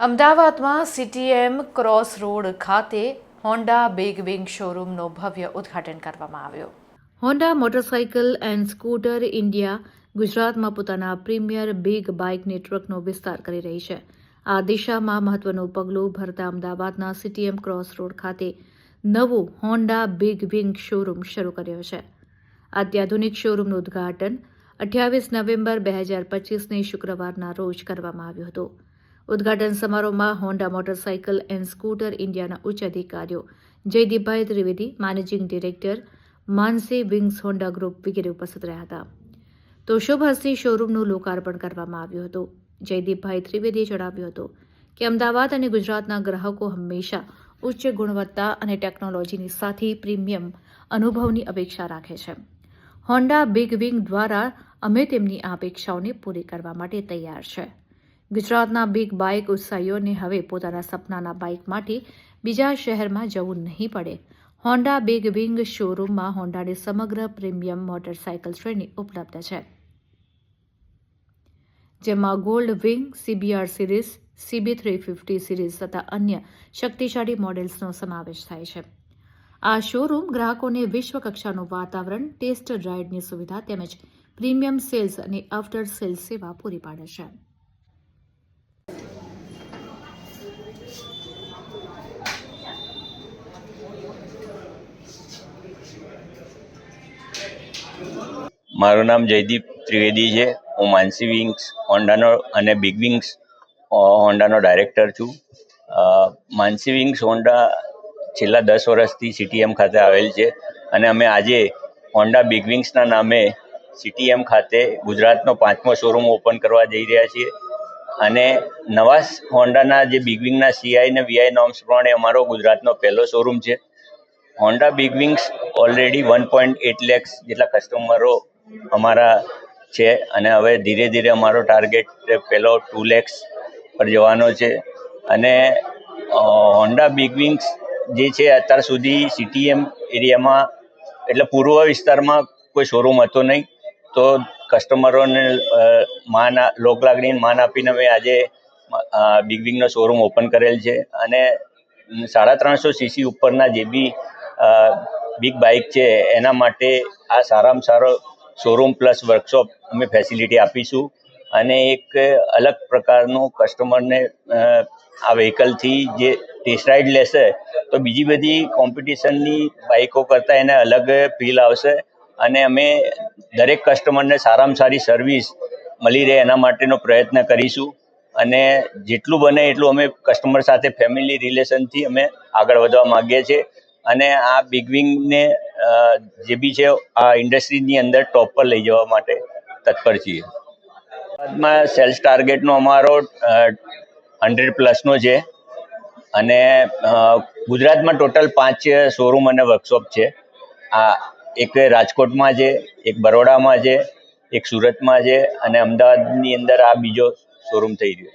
અમદાવાદમાં CTM cross road ખાતે Honda big wing શોરૂમનો ભવ્ય ઉદ્ઘાટન કરવામાં આવ્યું. Honda motorcycle and scooter India ગુજરાતમાં પોતાના પ્રીમિયર બિગ બાઇક નેટવર્કનો વિસ્તાર કરી રહી છે. આ દિશામાં મહત્વનું પગલું ભરતા અમદાવાદના સીટીએમ ક્રોસ રોડ ખાતે નવું હોન્ડા બિગ વિંગ શોરૂમ શરૂ કર્યો છે. અત્યાધુનિક શોરૂમનું ઉદ્ઘાટન અઠ્યાવીસ નવેમ્બર બે હજાર પચીસની શુક્રવારના રોજ કરવામાં આવ્યું હતું. ઉદ્ઘાટન સમારોહમાં હોન્ડા મોટરસાઇકલ એન્ડ સ્કૂટર ઇન્ડિયાના ઉચ્ચ અધિકારીઓ Jaydeepbhai Trivedi, managing director Mansi wings Honda group વગેરે ઉપસ્થિત રહ્યા હતા. તો શુભ હસ્તી શોરૂમનું લોકાર્પણ કરવામાં આવ્યું હતું. જયદીપભાઈ ત્રિવેદીએ જણાવ્યું હતું કે અમદાવાદ અને ગુજરાતના ગ્રાહકો હંમેશા ઉચ્ચ ગુણવત્તા અને ટેકનોલોજીની સાથે પ્રીમિયમ અનુભવની અપેક્ષા રાખે છે. હોન્ડા બિગ વિંગ દ્વારા અમે તેમની આ અપેક્ષાઓને પૂરી કરવા માટે તૈયાર છે. ગુજરાતના બિગ બાઇક ઉત્સાહીઓને હવે પોતાના સપનાના બાઇક માટે બીજા શહેરમાં જવું નહીં પડે. હોન્ડા બિગ વિંગ શોરૂમમાં હોન્ડાની સમગ્ર પ્રીમિયમ મોટરસાઇકલ શ્રેણી ઉપલબ્ધ છે. જેમાં gold wing CBR series CB three fifty series તથા અન્ય શક્તિશાળી મોડેલ્સનો સમાવેશ થાય છે. આ શોરૂમ ગ્રાહકોને વિશ્વ કક્ષાનું વાતાવરણ ટેસ્ટ રાઇડની સુવિધા તેમજ પ્રીમિયમ સેલ્સ અને આફ્ટર સેલ્સ સેવા પૂરી પાડે છે. મારું નામ જયદીપ ત્રિવેદી છે. હું માનસી વિંગ્સ હોન્ડાનો અને બિગ વિંગ્સ હોન્ડાનો ડાયરેક્ટર છું. માનસી વિંગ્સ હોન્ડા છેલ્લા દસ વર્ષથી સીટીએમ ખાતે આવેલ છે અને અમે આજે હોન્ડા બિગ વિંગ્સના નામે સીટીએમ ખાતે ગુજરાતનો પાંચમો શોરૂમ ઓપન કરવા જઈ રહ્યા છીએ. અને નવા હોન્ડાના જે બિગ વિંગના સીઆઈ અને વીઆઈ નોર્મ્સ પ્રમાણે અમારો ગુજરાતનો પહેલો શોરૂમ છે. Honda big wings already one point eight lakhs જેટલા કસ્ટમરો અમારા છે અને હવે ધીરે ધીરે અમારો ટાર્ગેટ પહેલો ટુ લેક્સ પર જવાનો છે. અને હોન્ડા બિગ વિંગ્સ જે છે અત્યાર સુધી સીટીએમ એરિયામાં, એટલે પૂર્વ વિસ્તારમાં કોઈ શોરૂમ હતો નહીં. તો કસ્ટમરોને માન લોક લોકલાગણીને માન આપીને અમે આજે બિગ વિંગનો શોરૂમ ઓપન કરેલ છે. અને સાડા ત્રણસો સીસી ઉપરના જે બી બિગ બાઇક છે, એના માટે આ સારામાં સારો શોરૂમ પ્લસ વર્કશોપ અમે ફેસિલિટી આપીશું અને એક અલગ પ્રકારનું કસ્ટમરને આ વ્હીકલથી જે ટેસ્ટ રાઇડ લેશે, તો બીજી બધી કોમ્પિટિશનની બાઇકો કરતાં એને અલગ ફીલ આવશે અને અમે દરેક કસ્ટમરને સારામાં સારી સર્વિસ મળી રહે એના માટેનો પ્રયત્ન કરીશું અને જેટલું બને એટલું અમે કસ્ટમર સાથે ફેમિલી રિલેશનથી અમે આગળ વધવા માગીએ છીએ. અને આ બિગ વિંગને જે બી છે, આ ઇન્ડસ્ટ્રીની અંદર ટોપ પર લઈ જવા માટે તત્પર છીએ. બાદમાં સેલ્સ ટાર્ગેટનો અમારો હંડ્રેડ પ્લસનો છે. અને ગુજરાતમાં ટોટલ પાંચ શોરૂમ અને વર્કશોપ છે. આ એક રાજકોટમાં છે, એક બરોડામાં છે, એક સુરતમાં છે, અને અમદાવાદની અંદર આ બીજો શોરૂમ થઈ રહ્યો